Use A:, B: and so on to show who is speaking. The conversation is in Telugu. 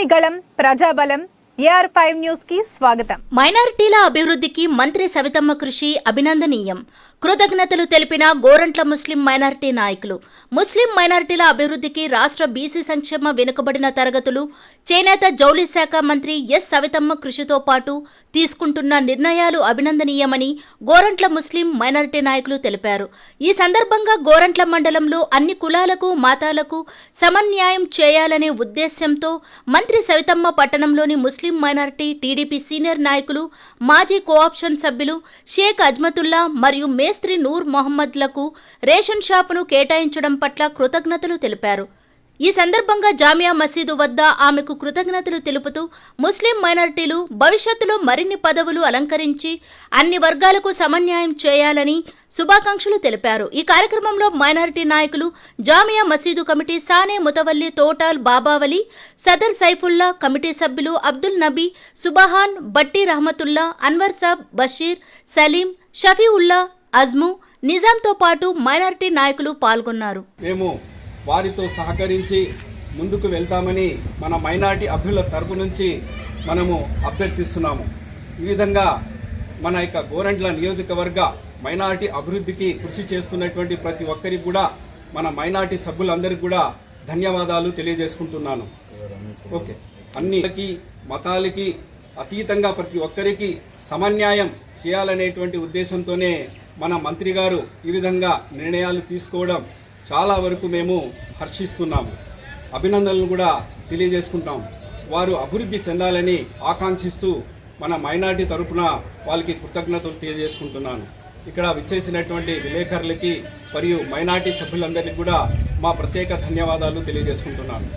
A: ప్రజని ప్రజాబలం ఏఆర్ ఫైవ్ న్యూస్కి స్వాగతం.
B: మైనారిటీల అభివృద్ధికి మంత్రి సవితమ్మ కృషి అభినందనీయం. కృతజ్ఞతలు తెలిపిన గోరంట్ల ముస్లిం మైనారిటీ నాయకులు. ముస్లిం మైనారిటీల అభివృద్ధికి రాష్ట్ర బీసీ సంక్షేమ వెనుకబడిన తరగతులు చేనేత జౌళి శాఖ మంత్రి ఎస్ సవితమ్మ కృషితో పాటు తీసుకుంటున్న నిర్ణయాలు అభినందనీయమని గోరంట్ల ముస్లిం మైనారిటీ నాయకులు తెలిపారు. ఈ సందర్భంగా గోరంట్ల మండలంలో అన్ని కులాలకు మాతాలకు సమన్యాయం చేయాలనే ఉద్దేశ్యంతో మంత్రి సవితమ్మ పట్టణంలోని ముస్లిం మైనారిటీ టీడీపీ సీనియర్ నాయకులు మాజీ కోఆప్షన్ సభ్యులు షేక్ అజ్మతుల్లా మరియు మేస్త్రి నూర్ మొహమ్మద్లకు రేషన్ షాపును కేటాయించడం పట్ల కృతజ్ఞతలు తెలిపారు. ఈ సందర్భంగా జామియా మసీదు వద్ద ఆమెకు కృతజ్ఞతలు తెలుపుతూ ముస్లిం మైనారిటీలు భవిష్యత్తులో మరిన్ని పదవులు అలంకరించి అన్ని వర్గాలకు సమన్యాయం చేయాలని శుభాకాంక్షలు తెలిపారు. ఈ కార్యక్రమంలో మైనారిటీ నాయకులు జామియా మసీదు కమిటీ సానే ముతవల్లి తోటాల్ బాబావలి సదర్ సైఫుల్లా కమిటీ సభ్యులు అబ్దుల్ నబీ సుబహాన్ బట్టి రహమతుల్లా అన్వర్ సాబ్ బషీర్ సలీం షఫీవుల్లా అజ్ము నిజాంతో పాటు మైనారిటీ నాయకులు పాల్గొన్నారు.
C: మేము వారితో సహకరించి ముందుకు వెళ్తామని మన మైనార్టీ అభ్యుల తరపు నుంచి మనము అభ్యర్థిస్తున్నాము. ఈ విధంగా మన యొక్క గోరంట్ల నియోజకవర్గ మైనార్టీ అభివృద్ధికి కృషి చేస్తున్నటువంటి ప్రతి ఒక్కరికి కూడా మన మైనార్టీ సభ్యులందరికీ కూడా ధన్యవాదాలు తెలియజేసుకుంటున్నాను. ఓకే. అన్నికి మతాలకి అతీతంగా ప్రతి ఒక్కరికి సమన్యాయం చేయాలనేటువంటి ఉద్దేశంతోనే మన మంత్రి గారు ఈ విధంగా నిర్ణయాలు తీసుకోవడం చాలా వరకు మేము హర్షిస్తున్నాము. అభినందనలు కూడా తెలియజేసుకుంటాం. వారు అభివృద్ధి చెందాలని ఆకాంక్షిస్తూ మన మైనార్టీ తరఫున వాళ్ళకి కృతజ్ఞతలు తెలియజేసుకుంటున్నాను. ఇక్కడ విచ్చేసినటువంటి విలేకరులకి మరియు మైనార్టీ సభ్యులందరికీ కూడా మా ప్రత్యేక ధన్యవాదాలు తెలియజేసుకుంటున్నాను.